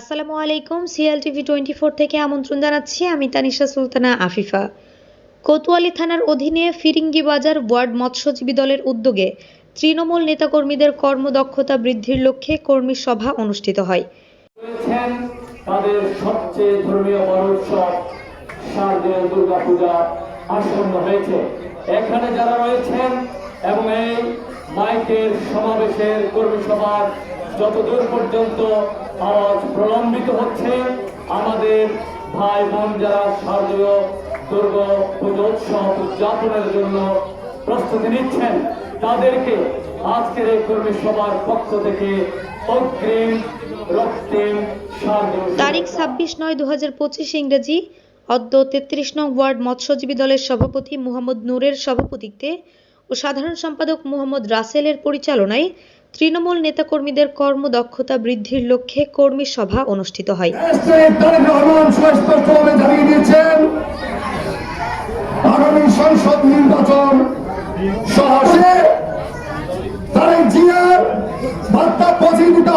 আসসালামু আলাইকুম, CL TV twenty four থেকে আমন্ত্রণ জানাচ্ছি আমি তানিশা সুলতানা আফিফা। কোতোয়ালি থানার অধীনে ফিরিঙ্গি বাজার ওয়ার্ড মৎস্যজীবী দলের উদ্যোগে তৃণমূল নেতাকর্মীদের কর্মদক্ষতা বৃদ্ধির লক্ষ্যে কর্মী সভা অনুষ্ঠিত হয়। তাদের সবচেয়ে ধর্মীয় হয়েছে। এখানে যারা রয়েছেন এবং এই মাইকের সমাবেশের কর্মী সভার যতদূর পর্যন্ত আওয়াজ প্রলম্বিত হচ্ছে, আমাদের ভাই বোন যারা শারদীয় দুর্গা পুজো উৎসব উদযাপনের জন্য প্রস্তুতি নিচ্ছেন, তাদেরকে আজকের এই কর্মী সভার পক্ষ থেকে অগ্রিম তারিখ ছাব্বিশ নয় দু হাজার পঁচিশ ইংরেজি, অদ্য তেত্রিশ নং ওয়ার্ড মৎস্যজীবী দলের সভাপতি মোহাম্মদ নূরের সভাপতিত্বে ও সাধারণ সম্পাদক মোহাম্মদ রাসেলের পরিচালনায় তৃণমূল নেতাকর্মীদের কর্মদক্ষতা বৃদ্ধির লক্ষ্যে কর্মী সভা অনুষ্ঠিত হয়। আগামী সংসদ নির্বাচন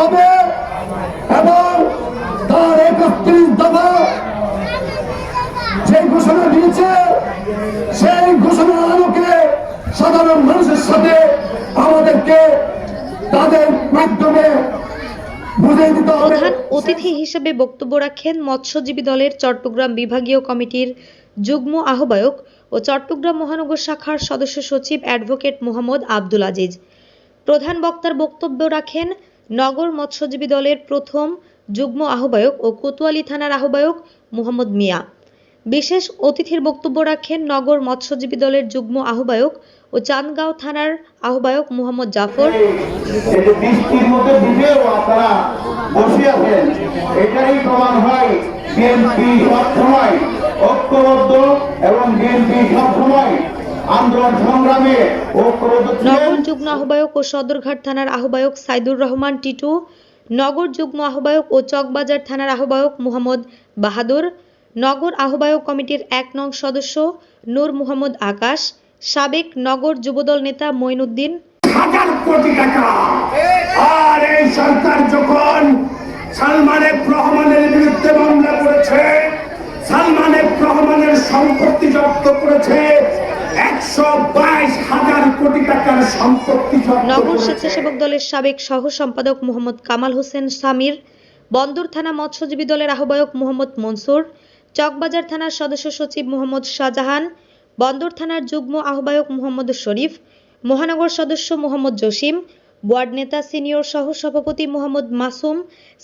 হবে এবং তার দিয়েছে, সেই ঘোষণার আলোকে সাধারণ মানুষের সাথে তাদের মাধ্যমে প্রধান অতিথি হিসেবে বক্তব্য রাখেন মৎস্যজীবী দলের চট্টগ্রাম বিভাগীয় কমিটির যুগ্ম আহ্বায়ক ও চট্টগ্রাম মহানগর শাখার সদস্য সচিব অ্যাডভোকেট মোহাম্মদ আব্দুল আজিজ। প্রধান বক্তার বক্তব্য রাখেন নগর মৎস্যজীবী দলের প্রথম যুগ্ম আহ্বায়ক ও কোতোয়ালি থানার আহ্বায়ক মোহাম্মদ মিয়া। বিশেষ অতিথির বক্তব্য রাখেন নগর মৎস্যজীবী দলের যুগ্ম আহ্বায়ক ও চান্দগাঁও থানার আহ্বায়ক মোহাম্মদ জাফর। এটাই প্রমাণ হয় বিএনপি সবসময় ঐক্যবদ্ধ এবং বিএনপি সবসময় নগর যুগ্ম আহ্বায়ক ও সদরঘাট থানার আহ্বায়ক সাইদুর রহমান টিটু। নগর যুগ্ম আহ্বায়ক ও চকবাজার থানার আহ্বায়ক মোহাম্মদ বাহাদুর। নগর আহ্বায়ক কমিটির এক নং সদস্য নূর মোহাম্মদ আকাশ সাবেক নগর যুবদল নেতা মঈনুদ্দিন। হাজার কোটি টাকা। আর এই সরকার যখন সালমান রহমানের বিরুদ্ধে মামলা করেছে সালমান রহমানের সম্পত্তি জব্দ করেছে একশো বাইশ হাজার কোটি টাকার সম্পত্তি জব্দ নগর স্বেচ্ছাসেবক দলের সাবেক সহ সম্পাদক মোহাম্মদ কামাল হোসেন সামির বন্দর থানা মৎস্যজীবী দলের আহ্বায়ক মোহাম্মদ মনসুর চকবাজার থানার সদস্য সচিব মোহাম্মদ শাহজাহান, বন্দর থানার যুগ্ম আহ্বায়ক মোহাম্মদ শরীফ, মহানগর সদস্য মোহাম্মদ জসিম, ওয়ার্ড নেতা সিনিয়র সহ সভাপতি মোহাম্মদ মাসুম,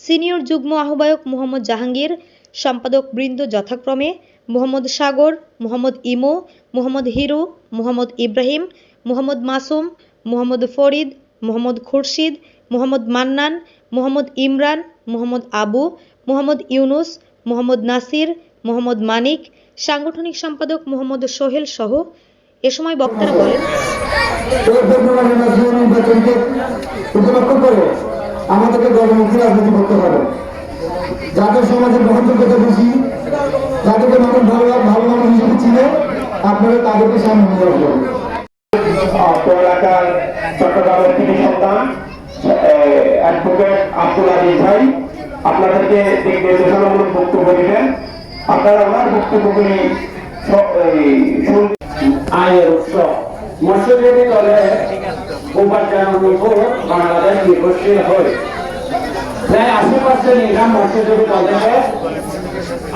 সিনিয়র যুগ্ম আহ্বায়ক মোহাম্মদ জাহাঙ্গীর, সম্পাদক বৃন্দ যথাক্রমে মোহাম্মদ সাগর, মোহাম্মদ ইমো, মোহাম্মদ হিরু, মোহাম্মদ ইব্রাহিম, মোহাম্মদ মাসুম, মোহাম্মদ ফরিদ, মোহাম্মদ খুরশিদ, মোহাম্মদ মান্নান, মোহাম্মদ ইমরান, মোহাম্মদ আবু, মোহাম্মদ ইউনুস, মোহাম্মদ নাসির মোহাম্মদ মানিক সাংগঠনিক সম্পাদক মোহাম্মদ সোহেল সহ এ সময় বক্তারা বলেন আমাদেরকে গণমুখী রাজনীতি করতে হবে। যাদের সমাজের গ্রহণযোগ্যতা বেশি যাদেরকে মানুষ ভালো ভালো মানুষ হিসেবে চিনে আপনারা তাদেরকে সামনে নিয়ে আসবেন এলাকার চট্টগ্রামের কৃতি সন্তান অ্যাডভোকেট আব্দুল আজিজ ভাই আপনাদেরকে দিক নির্দেশনামূলক বক্তব্য দিবেন। আপনারা ওনার বক্তব্যগুলি আয়ের উৎস। মৎস্যজীবী দলের উপার্জন উপর বাংলাদেশ নির্ভরশীল হয়। প্রায় আশি পার্সেন্ট ইনকাম মৎস্যজীবী দল থেকে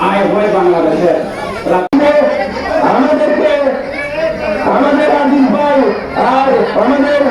আয় হয় বাংলাদেশের আমাদেরকে আমাদের আর আমাদের